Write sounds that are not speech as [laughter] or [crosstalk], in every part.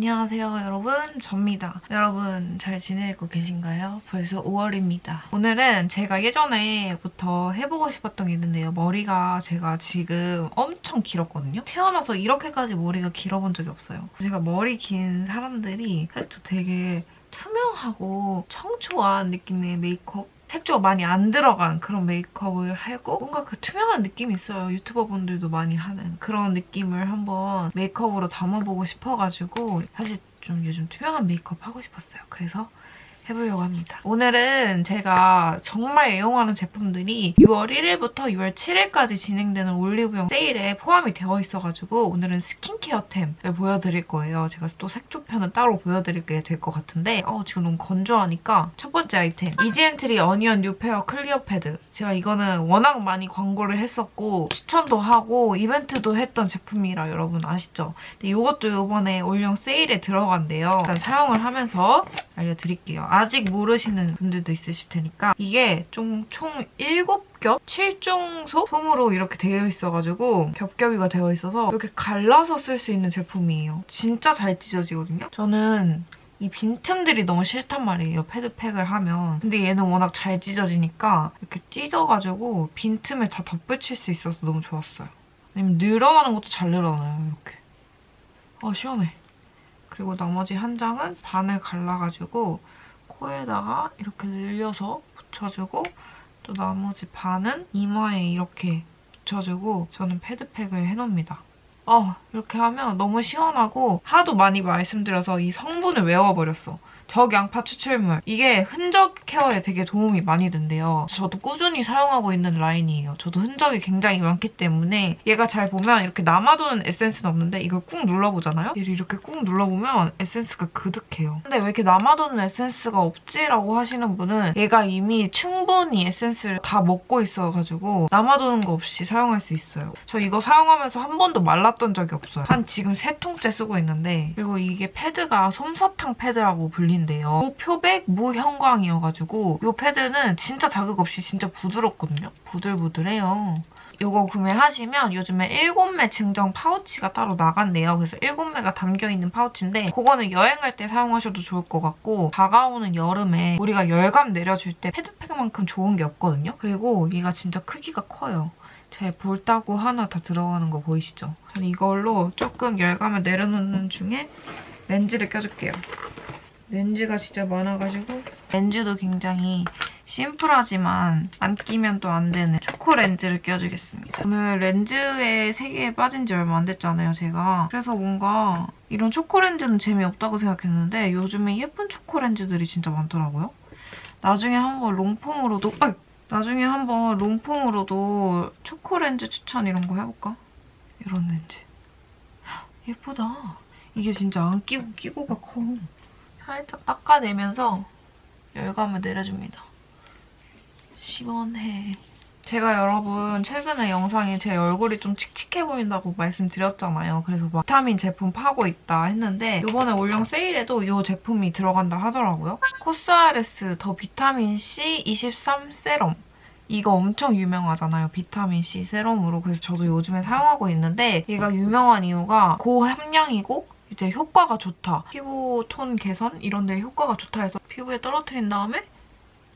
안녕하세요 여러분. 접니다. 여러분 잘 지내고 계신가요? 벌써 5월입니다. 오늘은 제가 예전에부터 해보고 싶었던 게 있는데요. 머리가 제가 지금 엄청 길었거든요. 태어나서 이렇게까지 머리가 길어본 적이 없어요. 제가 머리 긴 사람들이 살짝 되게 투명하고 청초한 느낌의 메이크업 색조가 많이 안 들어간 그런 메이크업을 하고 뭔가 그 투명한 느낌이 있어요. 유튜버분들도 많이 하는 그런 느낌을 한번 메이크업으로 담아보고 싶어가지고 사실 좀 요즘 투명한 메이크업 하고 싶었어요. 그래서 해보려고 합니다. 오늘은 제가 정말 애용하는 제품들이 6월 1일부터 6월 7일까지 진행되는 올리브영 세일에 포함이 되어 있어가지고 오늘은 스킨케어템을 보여드릴 거예요. 제가 또 색조편은 따로 보여드리게 될 것 같은데 어, 지금 너무 건조하니까 첫 번째 아이템 이지엔트리 어니언 뉴페어 클리어 패드 제가 이거는 워낙 많이 광고를 했었고 추천도 하고 이벤트도 했던 제품이라 여러분 아시죠? 근데 이것도 이번에 올영 세일에 들어간대요. 일단 사용을 하면서 알려드릴게요. 아직 모르시는 분들도 있으실 테니까 이게 좀 총 7겹? 7중소? 솜으로 이렇게 되어 있어가지고 겹겹이가 되어 있어서 이렇게 갈라서 쓸 수 있는 제품이에요. 진짜 잘 찢어지거든요? 저는 이 빈틈들이 너무 싫단 말이에요. 패드팩을 하면. 근데 얘는 워낙 잘 찢어지니까 이렇게 찢어가지고 빈틈을 다 덧붙일 수 있어서 너무 좋았어요. 아니면 늘어나는 것도 잘 늘어나요. 이렇게. 아 시원해. 그리고 나머지 한 장은 반을 갈라가지고 코에다가 이렇게 늘려서 붙여주고 또 나머지 반은 이마에 이렇게 붙여주고 저는 패드팩을 해놓습니다. 어, 이렇게 하면 너무 시원하고 하도 많이 말씀드려서 이 성분을 외워버렸어. 적양파 추출물. 이게 흔적 케어에 되게 도움이 많이 된대요. 저도 꾸준히 사용하고 있는 라인이에요. 저도 흔적이 굉장히 많기 때문에 얘가 잘 보면 이렇게 남아도는 에센스는 없는데 이걸 꾹 눌러보잖아요? 얘를 이렇게 꾹 눌러보면 에센스가 그득해요. 근데 왜 이렇게 남아도는 에센스가 없지라고 하시는 분은 얘가 이미 충분히 에센스를 다 먹고 있어가지고 남아도는 거 없이 사용할 수 있어요. 저 이거 사용하면서 한 번도 말랐던 적이 없어요. 한 지금 세 통째 쓰고 있는데 그리고 이게 패드가 솜사탕 패드라고 불 린대요. 무표백, 무형광이어가지고 이 패드는 진짜 자극 없이 진짜 부드럽거든요. 부들부들해요. 이거 구매하시면 요즘에 7매 증정 파우치가 따로 나간대요. 그래서 7매가 담겨있는 파우치인데 그거는 여행 갈 때 사용하셔도 좋을 것 같고 다가오는 여름에 우리가 열감 내려줄 때 패드팩만큼 좋은 게 없거든요. 그리고 얘가 진짜 크기가 커요. 제 볼따구 하나 다 들어가는 거 보이시죠? 이걸로 조금 열감을 내려놓는 중에 렌즈를 껴줄게요. 렌즈가 진짜 많아가지고 렌즈도 굉장히 심플하지만 안 끼면 또 안 되는 초코 렌즈를 껴주겠습니다. 오늘 렌즈의 세계에 빠진 지 얼마 안 됐잖아요, 제가. 그래서 뭔가 이런 초코 렌즈는 재미없다고 생각했는데 요즘에 예쁜 초코 렌즈들이 진짜 많더라고요. 나중에 한번 롱폼으로도 아이! 나중에 한번 롱폼으로도 초코 렌즈 추천 이런 거 해볼까? 이런 렌즈. 헉, 예쁘다. 이게 진짜 안 끼고 끼고가 커. 살짝 닦아내면서 열감을 내려줍니다. 시원해. 제가 여러분 최근에 영상에 제 얼굴이 좀 칙칙해 보인다고 말씀드렸잖아요. 그래서 막 비타민 제품 파고 있다 했는데 이번에 올영 세일에도 이 제품이 들어간다 하더라고요. 코스아레스 더 비타민 C 23 세럼. 이거 엄청 유명하잖아요. 비타민C 세럼으로. 그래서 저도 요즘에 사용하고 있는데 얘가 유명한 이유가 고함량이고 이제 효과가 좋다. 피부 톤 개선 이런 데 효과가 좋다 해서 피부에 떨어뜨린 다음에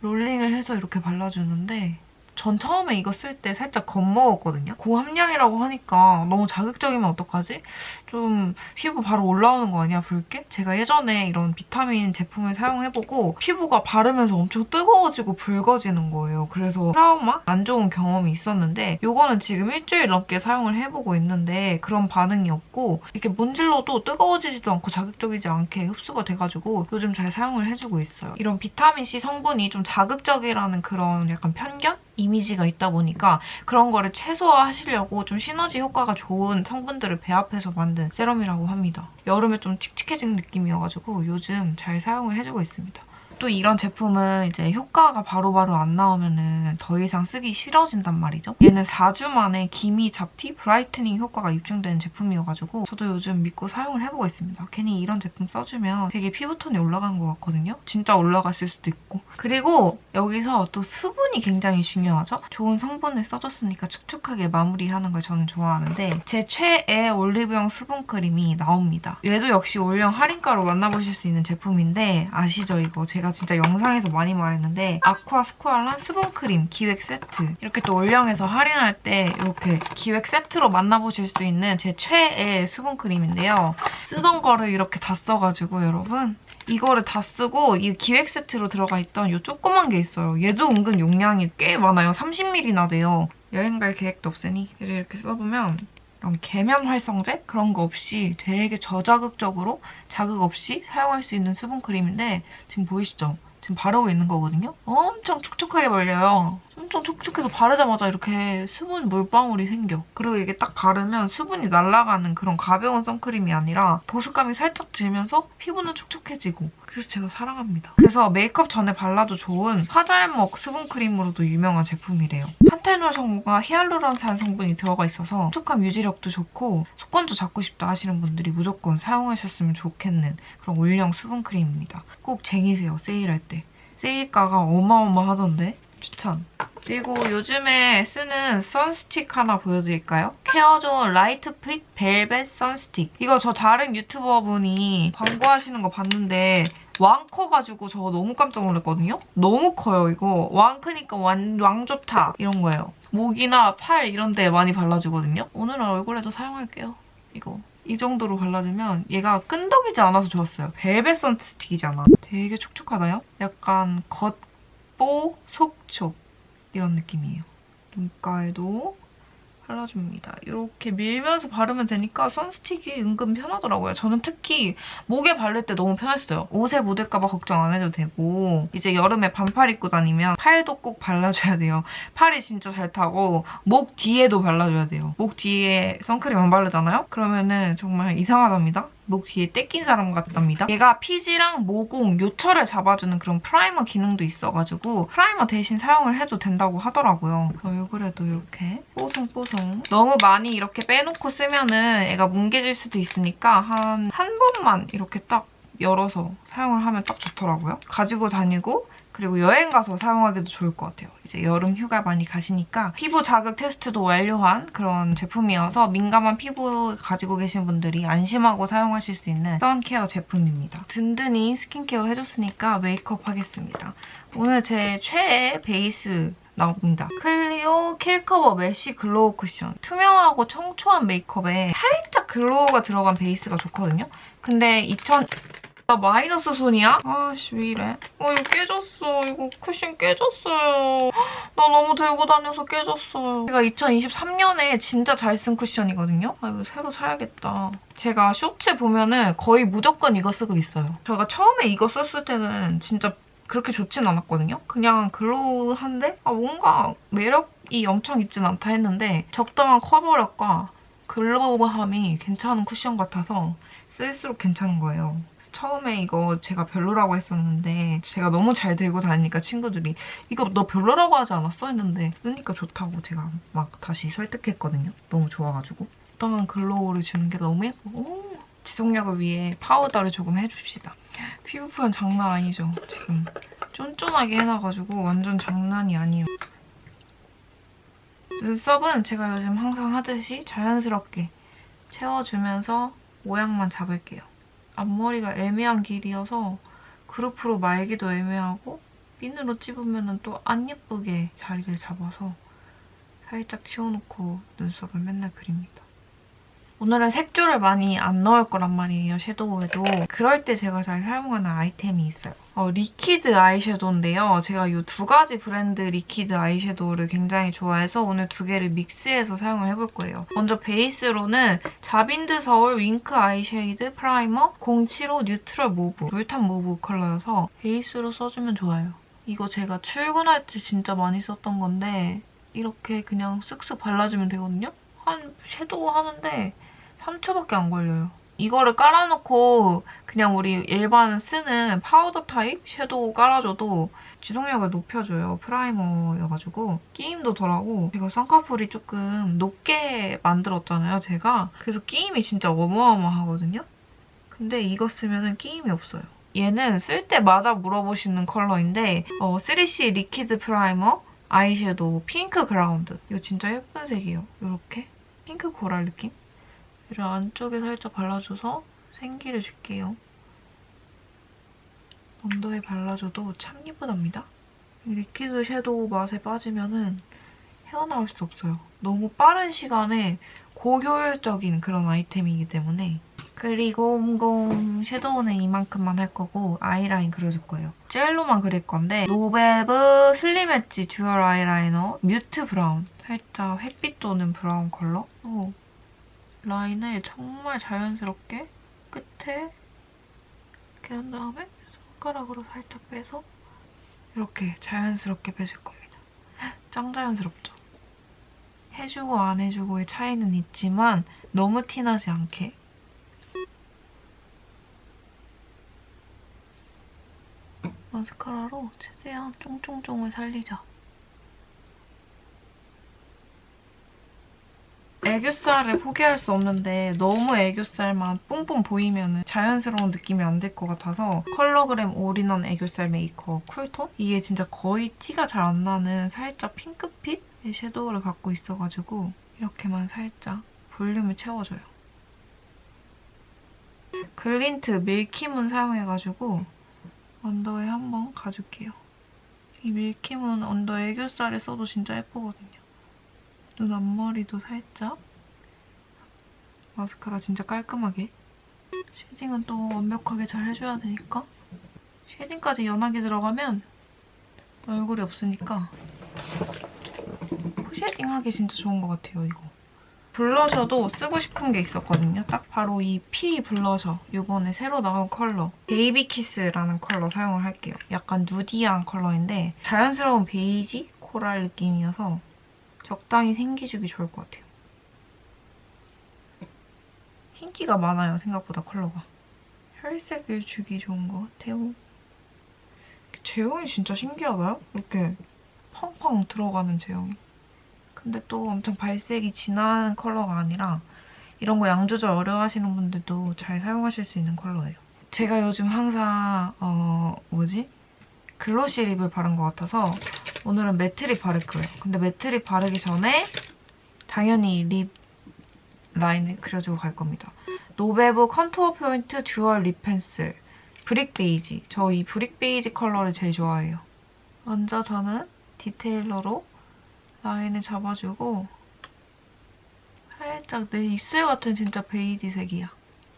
롤링을 해서 이렇게 발라주는데 전 처음에 이거 쓸 때 살짝 겁먹었거든요. 고함량이라고 하니까 너무 자극적이면 어떡하지? 좀 피부 바로 올라오는 거 아니야, 붉게? 제가 예전에 이런 비타민 제품을 사용해보고 피부가 바르면서 엄청 뜨거워지고 붉어지는 거예요. 그래서 트라우마? 안 좋은 경험이 있었는데 이거는 지금 일주일 넘게 사용을 해보고 있는데 그런 반응이 없고 이렇게 문질러도 뜨거워지지도 않고 자극적이지 않게 흡수가 돼가지고 요즘 잘 사용을 해주고 있어요. 이런 비타민C 성분이 좀 자극적이라는 그런 약간 편견? 이 미지가 있다 보니까 그런 거를 최소화하시려고 좀 시너지 효과가 좋은 성분들을 배합해서 만든 세럼이라고 합니다. 여름에 좀 칙칙해지는 느낌이어가지고 요즘 잘 사용을 해주고 있습니다. 또 이런 제품은 이제 효과가 바로 바로 안 나오면은 더 이상 쓰기 싫어진단 말이죠. 얘는 4주 만에 기미 잡티 브라이트닝 효과가 입증된 제품이어가지고 저도 요즘 믿고 사용을 해보고 있습니다. 괜히 이런 제품 써주면 되게 피부톤이 올라간 것 같거든요. 진짜 올라갔을 수도 있고. 그리고 여기서 또 수분이 굉장히 중요하죠. 좋은 성분을 써줬으니까 촉촉하게 마무리하는 걸 저는 좋아하는데 제 최애 올리브영 수분 크림이 나옵니다. 얘도 역시 올영 할인가로 만나보실 수 있는 제품인데 아시죠 이거 제가 진짜 영상에서 많이 말했는데 아쿠아 스쿠알란 수분 크림 기획 세트 이렇게 또 올영에서 할인할 때 이렇게 기획 세트로 만나보실 수 있는 제 최애 수분 크림인데요. 쓰던 거를 이렇게 다 써가지고 여러분 이거를 다 쓰고 이 기획 세트로 들어가 있던 이 조그만 게 있어요. 얘도 은근 용량이 꽤 많아요. 30ml나 돼요. 여행 갈 계획도 없으니 이렇게 써보면 이런 계면 활성제 그런 거 없이 되게 저자극적으로 자극 없이 사용할 수 있는 수분 크림인데 지금 보이시죠? 지금 바르고 있는 거거든요. 엄청 촉촉하게 발려요. 엄청 촉촉해서 바르자마자 이렇게 수분 물방울이 생겨. 그리고 이게 딱 바르면 수분이 날아가는 그런 가벼운 선크림이 아니라 보습감이 살짝 들면서 피부는 촉촉해지고 그래서 제가 사랑합니다. 그래서 메이크업 전에 발라도 좋은 화잘먹 수분크림으로도 유명한 제품이래요. 판테놀 성분과 히알루론산 성분이 들어가 있어서 촉촉함 유지력도 좋고 속건조 잡고 싶다 하시는 분들이 무조건 사용하셨으면 좋겠는 그런 올영 수분크림입니다. 꼭 쟁이세요, 세일할 때. 세일가가 어마어마하던데? 추천. 그리고 요즘에 쓰는 선스틱 하나 보여드릴까요? 케어존 라이트 핏 벨벳 선스틱. 이거 저 다른 유튜버분이 광고하시는 거 봤는데 왕 커가지고 저 너무 깜짝 놀랐거든요? 너무 커요, 이거. 왕 크니까 왕, 왕 좋다. 이런 거예요. 목이나 팔 이런 데 많이 발라주거든요? 오늘은 얼굴에도 사용할게요. 이거. 이 정도로 발라주면 얘가 끈덕이지 않아서 좋았어요. 벨벳 선스틱이잖아. 되게 촉촉하나요? 약간 겉보, 속촉. 이런 느낌이에요. 눈가에도 발라줍니다. 이렇게 밀면서 바르면 되니까 선스틱이 은근 편하더라고요. 저는 특히 목에 바를 때 너무 편했어요. 옷에 묻을까봐 걱정 안 해도 되고 이제 여름에 반팔 입고 다니면 팔도 꼭 발라줘야 돼요. 팔이 진짜 잘 타고 목 뒤에도 발라줘야 돼요. 목 뒤에 선크림 안 바르잖아요? 그러면은 정말 이상하답니다. 목 뒤에 떼낀 사람 같답니다. 얘가 피지랑 모공, 요철을 잡아주는 그런 프라이머 기능도 있어가지고 프라이머 대신 사용을 해도 된다고 하더라고요. 얼굴에도 이렇게 뽀송뽀송. 너무 많이 이렇게 빼놓고 쓰면은 얘가 뭉개질 수도 있으니까 한 한 번만 이렇게 딱 열어서 사용을 하면 딱 좋더라고요. 가지고 다니고 그리고 여행 가서 사용하기도 좋을 것 같아요. 이제 여름 휴가 많이 가시니까 피부 자극 테스트도 완료한 그런 제품이어서 민감한 피부 가지고 계신 분들이 안심하고 사용하실 수 있는 선케어 제품입니다. 든든히 스킨케어 해줬으니까 메이크업 하겠습니다. 오늘 제 최애 베이스 나옵니다. 클리오 킬커버 메쉬 글로우 쿠션. 투명하고 청초한 메이크업에 살짝 글로우가 들어간 베이스가 좋거든요. 근데 2000... 나 마이너스 손이야? 아씨 왜 이래? 어 이거 깨졌어. 이거 쿠션 깨졌어요. 나 너무 들고 다녀서 깨졌어요. 제가 2023년에 진짜 잘 쓴 쿠션이거든요. 아 이거 새로 사야겠다. 제가 쇼츠 보면은 거의 무조건 이거 쓰고 있어요. 제가 처음에 이거 썼을 때는 진짜 그렇게 좋진 않았거든요. 그냥 글로우한데 아, 뭔가 매력이 엄청 있진 않다 했는데 적당한 커버력과 글로우함이 괜찮은 쿠션 같아서 쓸수록 괜찮은 거예요. 처음에 이거 제가 별로라고 했었는데 제가 너무 잘 들고 다니니까 친구들이 이거 너 별로라고 하지 않았어? 했는데 쓰니까 좋다고 제가 막 다시 설득했거든요. 너무 좋아가지고. 적당한 글로우를 주는 게 너무 예뻐. 오, 지속력을 위해 파우더를 조금 해줍시다. 피부 표현 장난 아니죠? 지금 쫀쫀하게 해놔가지고 완전 장난이 아니에요. 눈썹은 제가 요즘 항상 하듯이 자연스럽게 채워주면서 모양만 잡을게요. 앞머리가 애매한 길이어서 그룹으로 말기도 애매하고 핀으로 찝으면 또 안 예쁘게 자리를 잡아서 살짝 치워놓고 눈썹을 맨날 그립니다. 오늘은 색조를 많이 안 넣을 거란 말이에요, 섀도우에도. 그럴 때 제가 잘 사용하는 아이템이 있어요. 어, 리퀴드 아이섀도우인데요. 제가 이 두 가지 브랜드 리퀴드 아이섀도우를 굉장히 좋아해서 오늘 두 개를 믹스해서 사용을 해볼 거예요. 먼저 베이스로는 자빈드 서울 윙크 아이쉐이드 프라이머 075 뉴트럴 모브 물탄 모브 컬러여서 베이스로 써주면 좋아요. 이거 제가 출근할 때 진짜 많이 썼던 건데 이렇게 그냥 쓱쓱 발라주면 되거든요? 한 섀도우 하는데 3초밖에 안 걸려요. 이거를 깔아놓고 그냥 우리 일반 쓰는 파우더 타입 섀도우 깔아줘도 지속력을 높여줘요. 프라이머여가지고 끼임도 덜하고 이거 쌍꺼풀이 조금 높게 만들었잖아요, 제가. 그래서 끼임이 진짜 어마어마하거든요. 근데 이거 쓰면은 끼임이 없어요. 얘는 쓸 때마다 물어보시는 컬러인데 어, 3C 리퀴드 프라이머 아이섀도우 핑크 그라운드 이거 진짜 예쁜 색이에요. 이렇게 핑크 코랄 느낌? 이를 안쪽에 살짝 발라줘서 생기를 줄게요. 언더에 발라줘도 참 예쁘답니다. 이 리퀴드 섀도우 맛에 빠지면은 헤어나올 수 없어요. 너무 빠른 시간에 고효율적인 그런 아이템이기 때문에 그리고 곰곰 섀도우는 이만큼만 할 거고 아이라인 그려줄 거예요. 젤로만 그릴 건데 노베브 슬림 엣지 듀얼 아이라이너 뮤트 브라운 살짝 햇빛 도는 브라운 컬러 오, 라인을 정말 자연스럽게 끝에 이렇게 한 다음에 손가락으로 살짝 빼서 이렇게 자연스럽게 빼줄 겁니다. 짱 자연스럽죠? 해주고 안 해주고의 차이는 있지만 너무 티나지 않게 마스카라로 최대한 쫑쫑쫑을 살리자. 애교살을 포기할 수 없는데 너무 애교살만 뽕뽕 보이면 자연스러운 느낌이 안 될 것 같아서 컬러그램 올인원 애교살 메이커 쿨톤? 이게 진짜 거의 티가 잘 안 나는 살짝 핑크빛 의 섀도우를 갖고 있어가지고 이렇게만 살짝 볼륨을 채워줘요. 글린트 밀키문 사용해가지고 언더에 한번 가줄게요. 이 밀키문 언더 애교살에 써도 진짜 예쁘거든요. 눈 앞머리도 살짝. 마스카라 진짜 깔끔하게. 쉐딩은 또 완벽하게 잘 해줘야 되니까. 쉐딩까지 연하게 들어가면 얼굴이 없으니까 쉐딩 하기 진짜 좋은 것 같아요 이거. 블러셔도 쓰고 싶은 게 있었거든요. 딱 바로 이 피 블러셔. 이번에 새로 나온 컬러. 베이비 키스라는 컬러 사용을 할게요. 약간 누디한 컬러인데 자연스러운 베이지 코랄 느낌이어서 적당히 생기주기 좋을 것 같아요. 흰기가 많아요, 생각보다 컬러가. 혈색을 주기 좋은 것 같아요. 제형이 진짜 신기하다. 이렇게 팡팡 들어가는 제형이. 근데 또 엄청 발색이 진한 컬러가 아니라 이런 거 양 조절 어려 하시는 분들도 잘 사용하실 수 있는 컬러예요. 제가 요즘 항상 어 뭐지? 글로시 립을 바른 것 같아서 오늘은 매트립 바를 거예요. 근데 매트립 바르기 전에 당연히 립 라인을 그려주고 갈 겁니다. 노베브 컨투어 포인트 듀얼 립 펜슬 브릭 베이지. 저 이 브릭 베이지 컬러를 제일 좋아해요. 먼저 저는 디테일러로 라인을 잡아주고 살짝 내 입술 같은 진짜 베이지색이야.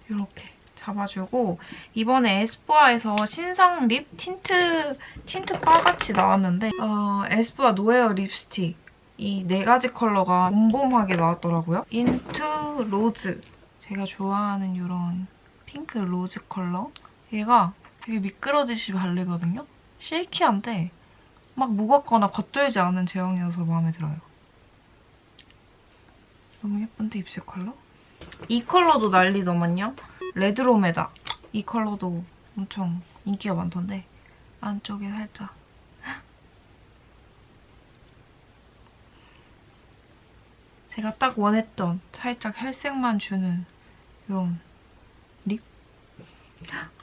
이렇게 잡아주고 이번에 에스쁘아에서 신상 립 틴트 틴트 바같이 나왔는데 어, 에스쁘아 노에어 립스틱 이 네 가지 컬러가 봄봄하게 나왔더라고요. 인투 로즈 제가 좋아하는 이런 핑크 로즈 컬러 얘가 되게 미끄러지시 바르거든요. 실키한데 막 무겁거나 겉돌지 않은 제형이어서 마음에 들어요. 너무 예쁜데 입술 컬러? 이 컬러도 난리더만요. 레드로메다. 이 컬러도 엄청 인기가 많던데 안쪽에 살짝 제가 딱 원했던 살짝 혈색만 주는 이런 립?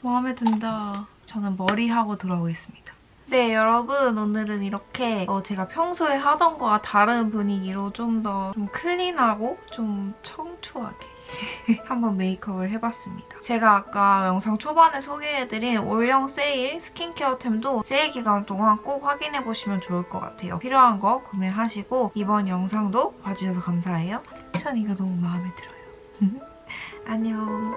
마음에 든다. 저는 머리하고 돌아오겠습니다. 네, 여러분 오늘은 이렇게 어, 제가 평소에 하던 거와 다른 분위기로 좀 더좀 클린하고 좀 청초하게 [laughs] 한번 메이크업을 해봤습니다. 제가 아까 영상 초반에 소개해드린 올영 세일 스킨케어템도 세일 기간 동안 꼭 확인해보시면 좋을 것 같아요. 필요한 거 구매하시고 이번 영상도 봐주셔서 감사해요. 전 이거 너무 마음에 들어요. [laughs] 안녕.